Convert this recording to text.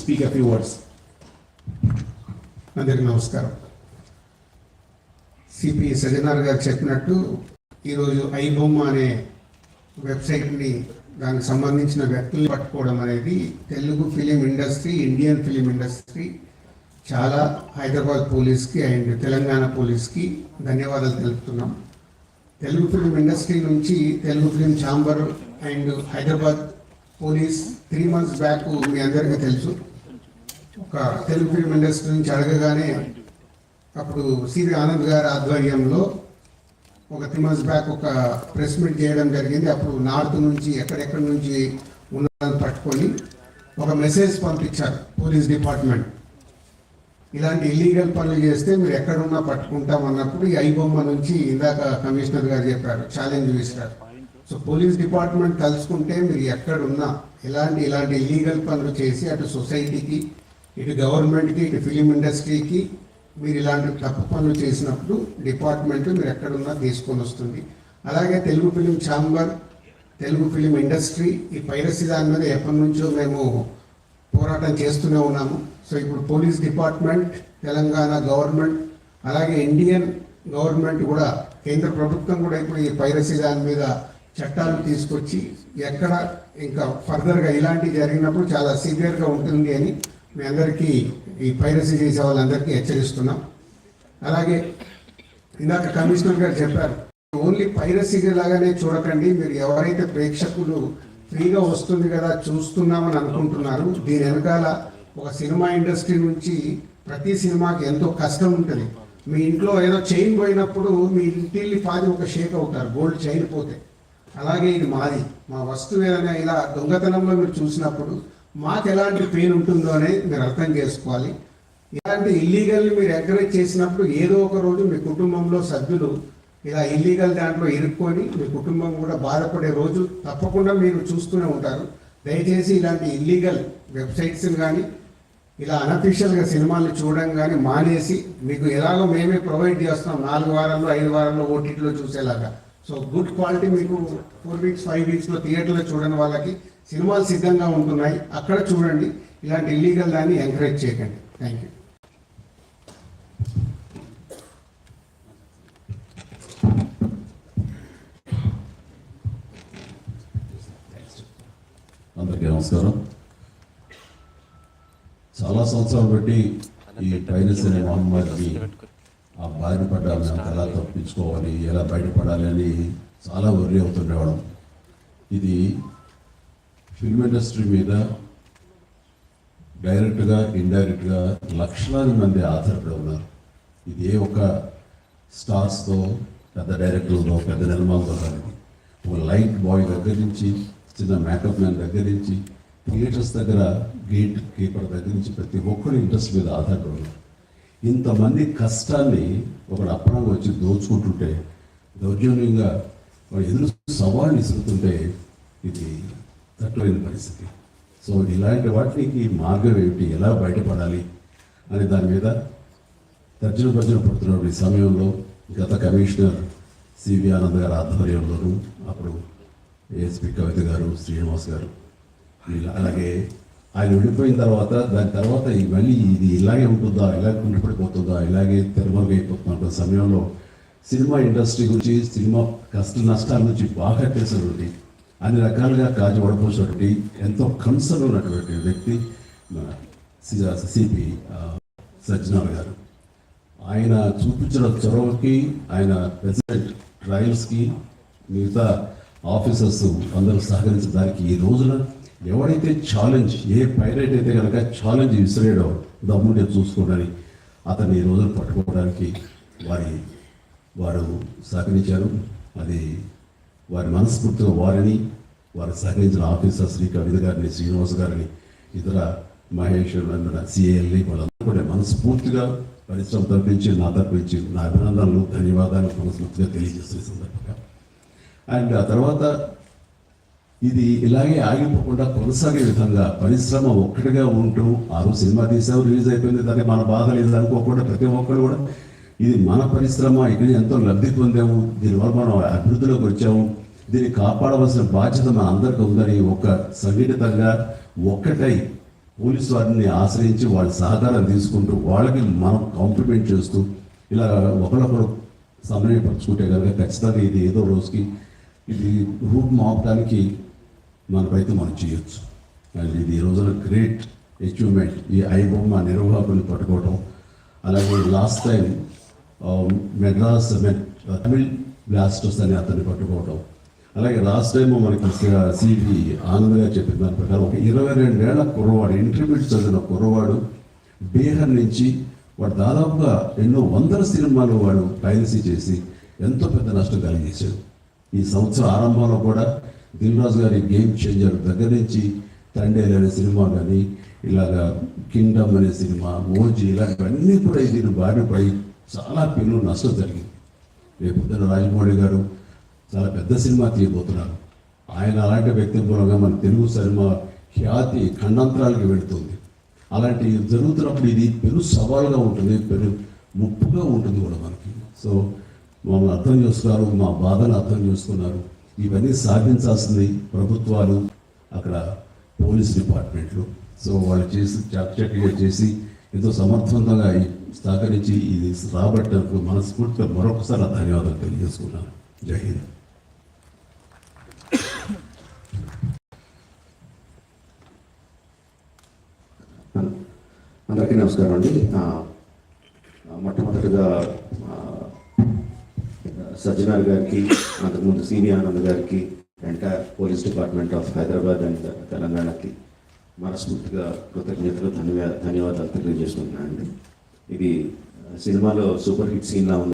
Speak a few words. అందరికి నమస్కారం. CP Sajjanar గారు చెప్పినట్టు ఈరోజు ఐబొమ్మ అనే వెబ్సైట్ని దానికి సంబంధించిన వ్యక్తులు పట్టుకోవడం అనేది Telugu film industry Indian film industry చాలా హైదరాబాద్ పోలీస్కి అండ్ తెలంగాణ పోలీస్కి ధన్యవాదాలు తెలుపుతున్నాం. తెలుగు ఫిలిం ఇండస్ట్రీ నుంచి Telugu film chamber and Hyderabad police three months back మీ అందరికీ తెలుసు. ఒక తెలుగు ఫిల్మ్ ఇండస్ట్రీ నుంచి అడగగానే అప్పుడు సివి ఆనంద్ గారి ఆధ్వర్యంలో ఒక త్రీ మంత్స్ బ్యాక్ ఒక ప్రెస్ మీట్ చేయడం జరిగింది. అప్పుడు నార్త్ నుంచి ఎక్కడెక్కడి నుంచి ఉన్నదని పట్టుకొని ఒక మెసేజ్ పంపించారు పోలీస్ డిపార్ట్మెంట్. ఇలాంటి ఇల్లీగల్ పనులు చేస్తే మీరు ఎక్కడున్నా పట్టుకుంటాం అన్నప్పుడు ఈ ఐబొమ్మ నుంచి ఇందాక కమిషనర్ గారు చెప్పారు ఛాలెంజ్ విసిరారు సో పోలీస్ డిపార్ట్మెంట్ కలుసుకుంటే మీరు ఎక్కడున్నా ఇలాంటి ఇలాంటి ఇల్లీగల్ పనులు చేసి అటు సొసైటీకి ఇటు గవర్నమెంట్కి ఇటు ఫిలిం ఇండస్ట్రీకి మీరు ఇలాంటి తప్పు పనులు చేసినప్పుడు డిపార్ట్మెంట్ మీరు ఎక్కడున్నా తీసుకొని వస్తుంది. అలాగే Telugu film chamber Telugu film industry ఈ పైరసీ దాని మీద ఎప్పటి నుంచో మేము పోరాటం చేస్తూనే ఉన్నాము. సో ఇప్పుడు పోలీస్ డిపార్ట్మెంట్ తెలంగాణ గవర్నమెంట్ అలాగే ఇండియన్ గవర్నమెంట్ కూడా కేంద్ర ప్రభుత్వం కూడా ఇప్పుడు ఈ పైరసీ దాని మీద చట్టాలు తీసుకొచ్చి ఎక్కడ ఇంకా ఫర్దర్గా ఇలాంటివి జరిగినప్పుడు చాలా సివియర్గా ఉంటుంది అని మీ అందరికీ ఈ పైరసీ చేసే వాళ్ళందరికీ హెచ్చరిస్తున్నాం. అలాగే ఇందాక కమిషనర్ గారు చెప్పారు ఓన్లీ పైరసీ లాగానే చూడకండి మీరు ఎవరైతే ప్రేక్షకులు ఫ్రీగా వస్తుంది కదా చూస్తున్నామని అనుకుంటున్నారు దీని వెనకాల ఒక సినిమా ఇండస్ట్రీ నుంచి ప్రతి సినిమాకి ఎంతో కష్టం ఉంటుంది. మీ ఇంట్లో ఏదో చైన్ పోయినప్పుడు మీ ఇంటిల్ని పాది ఒక షేక్ అవుతారు గోల్డ్ చైన్ పోతే. అలాగే ఇది మాది. మా వస్తువు ఏదైనా ఇలా దొంగతనంలో మీరు చూసినప్పుడు మాకు ఎలాంటి పెయిన్ ఉంటుందో అనేది మీరు అర్థం చేసుకోవాలి. ఇలాంటి ఇల్లీగల్ మీరు ఎంకరేజ్ చేసినప్పుడు ఏదో ఒక రోజు మీ కుటుంబంలో సభ్యులు ఇలా ఇల్లీగల్ దాంట్లో ఇరుక్కొని మీ కుటుంబం కూడా బాధపడే రోజు తప్పకుండా మీరు చూస్తూనే ఉంటారు. దయచేసి ఇలాంటి ఇల్లీగల్ వెబ్సైట్స్ని కానీ ఇలా అనఫిషియల్గా సినిమాలు చూడడం కానీ మానేసి మీకు ఎలాగో మేమే ప్రొవైడ్ చేస్తున్నాం నాలుగు వారాల్లో ఐదు వారాల్లో ఓటీటీలో చూసేలాగా. సో గుడ్ క్వాలిటీ మీకు ఫోర్ వీక్స్ ఫైవ్ వీక్స్లో థియేటర్లో చూడని వాళ్ళకి సినిమాలు సిద్ధంగా ఉంటున్నాయి. అక్కడ చూడండి. ఇలాంటి ఇల్లీగల్ దాన్ని ఎంకరేజ్ చేయకండి. థ్యాంక్ యూ అందరికీ నమస్కారం. చాలా సంవత్సరాలు బట్టి ఈ పైరస్ అనే మహమ్మారికి ఆ బారిన పడ్డాము ఎలా తప్పించుకోవాలి ఎలా బయటపడాలి అని చాలా వర్రీ అవుతుండేవాడు ఇది ఫిల్మ్ ఇండస్ట్రీ మీద డైరెక్ట్గా ఇండైరెక్ట్గా లక్షలాది మంది ఆధారపడి ఉన్నారు. ఇది ఏ ఒక స్టార్స్తో పెద్ద డైరెక్టర్లతో పెద్ద నిర్మాణంతో కాదు ఒక లైట్ బాయ్ దగ్గర నుంచి చిన్న మేకప్ మ్యాన్ దగ్గర నుంచి థియేటర్స్ దగ్గర గేట్ కీపర్ దగ్గర నుంచి ప్రతి ఒక్కరు ఇంట్రెస్ట్ మీద ఆధారపడి ఉన్నారు. ఇంతమంది కష్టాన్ని ఒకడు అప్పడం వచ్చి దోచుకుంటుంటే దౌర్జన్యంగా వాడు ఎదురు సవాళ్ళు ఇస్తుంటే ఇది తట్టులేని పరిస్థితి. సో ఇలాంటి వాటికి మార్గం ఏమిటి? ఎలా బయటపడాలి? అనే దాని మీద తర్జన భర్జన పడుతున్న ఈ సమయంలో గత కమిషనర్ సివి ఆనంద్ గారి ఆధ్వర్యంలోనూ అప్పుడు ఏఎస్పి కవిత గారు శ్రీనివాస్ గారు అలాగే ఆయన వెళ్ళిపోయిన తర్వాత దాని తర్వాత మళ్ళీ ఇది ఇలాగే ఉంటుందా ఇలాగే ఉండిపడిపోతుందా ఇలాగే తెరమరుగైపోతుందా సమయంలో సినిమా ఇండస్ట్రీ గురించి సినిమా కష్ట నష్టాల నుంచి బాగా తెలిసినటువంటి అన్ని రకాలుగా కాజు పడిపోసినటువంటి ఎంతో కన్సర్న్ ఉన్నటువంటి వ్యక్తి మన సిపి సజ్జనాల్ గారు. ఆయన చూపించిన చొరవకి ఆయన ప్రెసిడెంట్ ట్రయల్స్కి మిగతా ఆఫీసర్స్ అందరూ సహకరించడానికి ఈ రోజున ఎవరైతే ఛాలెంజ్ ఏ పైలట్ అయితే కనుక ఛాలెంజ్ విసిరేయడం దమ్ముడే చూసుకోవడానికి అతన్ని ఈ రోజున పట్టుకోవడానికి వారి వారు సహకరించారు. అది వారి మనస్ఫూర్తిగా వారిని వారు సహకరించిన ఆఫీసర్ శ్రీ కవిత గారిని శ్రీనివాస్ గారిని ఇతర మహేష్ సిఏఎల్ని వాళ్ళందరూ కూడా మనస్ఫూర్తిగా పరిశ్రమ తరపించి నా తరపించి నా అభినందనలు ధన్యవాదాలు మనస్ఫూర్తిగా తెలియజేస్తున్న సందర్భంగా. అండ్ ఆ తర్వాత ఇది ఇలాగే ఆగిపోకుండా కొనసాగే విధంగా పరిశ్రమ ఒక్కటిగా ఉంటూ ఆ రోజు సినిమా తీసావు రిలీజ్ అయిపోయింది దాన్ని మన బాధ లేదు అనుకోకుండా ప్రతి ఒక్కరు కూడా. ఇది మన పరిశ్రమ ఇక్కడ ఎంతో లబ్ధి పొందాము దీనివల్ల మనం అభివృద్ధిలోకి వచ్చాము. దీన్ని కాపాడవలసిన బాధ్యత మన అందరికీ ఉందని ఒక సంఘటితంగా ఒక్కటై పోలీసు వారిని ఆశ్రయించి వాళ్ళ సహకారం తీసుకుంటూ వాళ్ళకి మనం కాంప్లిమెంట్ చేస్తూ ఇలా ఒకరొకరు సమన్వయపరుచుకుంటే కనుక ఖచ్చితంగా ఇది ఏదో రోజుకి ఇది రూప్ మాపడానికి మన ప్రయత్నం మనం చేయొచ్చు. అది ఇది ఈ రోజున గ్రేట్ అచీవ్మెంట్ ఈ ఐబొమ్మ నిర్వాహకులు పట్టుకోవడం అలాగే last time um, Madras Tamil Blasters అని అతన్ని పట్టుకోవడం అలాగే లాస్ట్ టైం మనకి సివి ఆంధ్రగా చెప్పిన దాని ప్రకారం ఒక ఇరవై రెండేళ్ళ కుర్రవాడు ఇంటర్మీడియట్ చదివిన కుర్రవాడు బీహార్ నుంచి వాడు దాదాపుగా ఎన్నో వందల సినిమాలు వాడు పైరసీ చేసి ఎంతో పెద్ద నష్టం కలిగేశాడు. ఈ సంవత్సరం ఆరంభంలో కూడా దిల్రాజు గారి గేమ్ చేంజర్ దగ్గర నుంచి తండేలు అనే సినిమా కానీ ఇలాగా కింగ్డమ్ అనే సినిమా ఓజీ ఇలాంటివన్నీ కూడా దీని బారిన పడి చాలా పిల్లలు నష్టం జరిగింది. రేపు పొద్దున రాజమౌళి గారు చాలా పెద్ద సినిమా తీయబోతున్నారు. ఆయన అలాంటి వ్యక్తి మూలంగా మన తెలుగు సినిమా ఖ్యాతి ఖండాంతరాలకి వెళుతుంది. అలాంటి జరుగుతున్నప్పుడు ఇది పెను సవాలుగా ఉంటుంది పెను ముప్పుగా ఉంటుంది కూడా మనకి. సో మమ్మల్ని అర్థం చేస్తున్నారు మా బాధను అర్థం చేసుకున్నారు. ఇవన్నీ సాధించాల్సింది ప్రభుత్వాలు అక్కడ పోలీస్ డిపార్ట్మెంట్లు. సో వాళ్ళు చేసి చక్కగా చేసి ఎంతో సమర్థవంతంగా సహకరించి ఇది రాబట్టకు మనస్ఫూర్తిగా మరొకసారి ధన్యవాదాలు తెలియజేసుకున్నాను. జై హింద్. అందరికీ నమస్కారం అండి. మొట్టమొదటిగా సజ్జనార్ గారికి అంతకుముందు సివి ఆనంద్ గారికి entire police department of Hyderabad and తెలంగాణకి మనస్ఫూర్తిగా కృతజ్ఞతలు ధన్యవాదాలు ధన్యవాదాలు తెలియజేసుకుంటున్నాను అండి ఇది సినిమాలో సూపర్ హిట్ సీన్లా ఉంది.